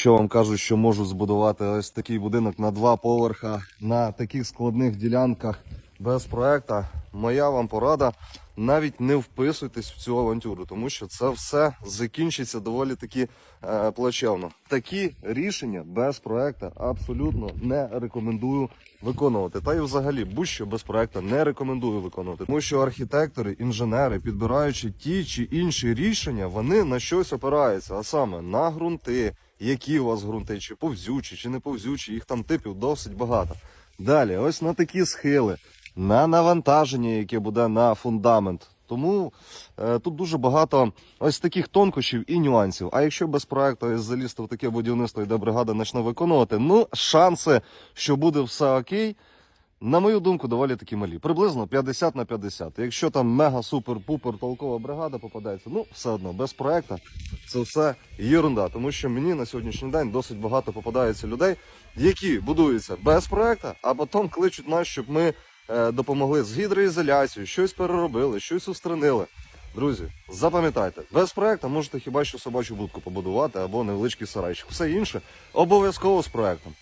Що вам кажу, що можу збудувати ось такий будинок на два поверха на таких складних ділянках без проекта. Моя вам порада. Навіть не вписуйтесь в цю авантюру, тому що це все закінчиться доволі таки е, плачевно. Такі рішення без проекта абсолютно не рекомендую виконувати. Та й взагалі будь-що без проекта не рекомендую виконувати. Тому що архітектори, інженери, підбираючи ті чи інші рішення, вони на щось опираються, а саме на ґрунти, які у вас ґрунти, чи повзючі, чи не повзючі, їх там типів досить багато. Далі, ось на такі схили, на навантаження, яке буде на фундамент. Тому е, тут дуже багато ось таких тонкощів і нюансів. А якщо без проекту залізти в таке будівництво, де бригада почне виконувати, ну шанси, що буде все окей, на мою думку, доволі такі малі. Приблизно 50 на 50. Якщо там мега супер пупер толкова бригада попадається, ну все одно без проекту це все єрунда. Тому що мені на сьогоднішній день досить багато попадається людей, які будуються без проекту, а потім кличуть нас, щоб ми допомогли з гідроізоляцією, щось переробили, щось устранили. Друзі, запам'ятайте, без проекту можете хіба що собачу будку побудувати або невеличкий сарайчик. Все інше обов'язково з проектом.